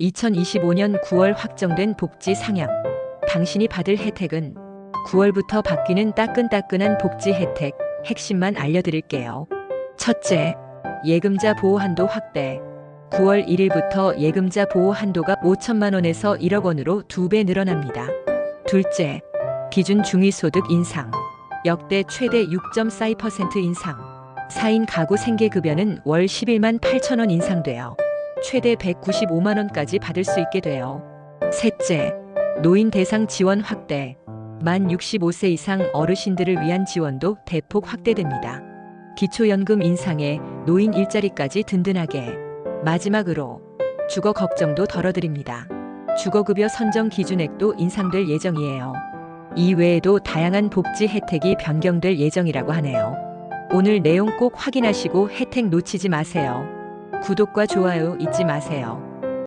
2025년 9월 확정된 복지 상향. 당신이 받을 혜택은 9월부터 바뀌는 따끈따끈한 복지 혜택 핵심만 알려드릴게요. 첫째, 예금자 보호 한도 확대. 9월 1일부터 예금자 보호 한도가 5천만 원에서 1억 원으로 2배 늘어납니다. 둘째, 기준 중위소득 인상. 역대 최대 6.42% 인상. 4인 가구 생계급여는 월 11만 8천 원 인상되어 최대 195만 원까지 받을 수 있게 돼요. 셋째, 노인 대상 지원 확대. 만 65세 이상 어르신들을 위한 지원도 대폭 확대됩니다. 기초연금 인상에 노인 일자리까지 든든하게. 마지막으로 주거 걱정도 덜어드립니다. 주거급여 선정 기준액도 인상될 예정이에요. 이 외에도 다양한 복지 혜택이 변경될 예정이라고 하네요. 오늘 내용 꼭 확인하시고 혜택 놓치지 마세요. 구독과 좋아요 잊지 마세요.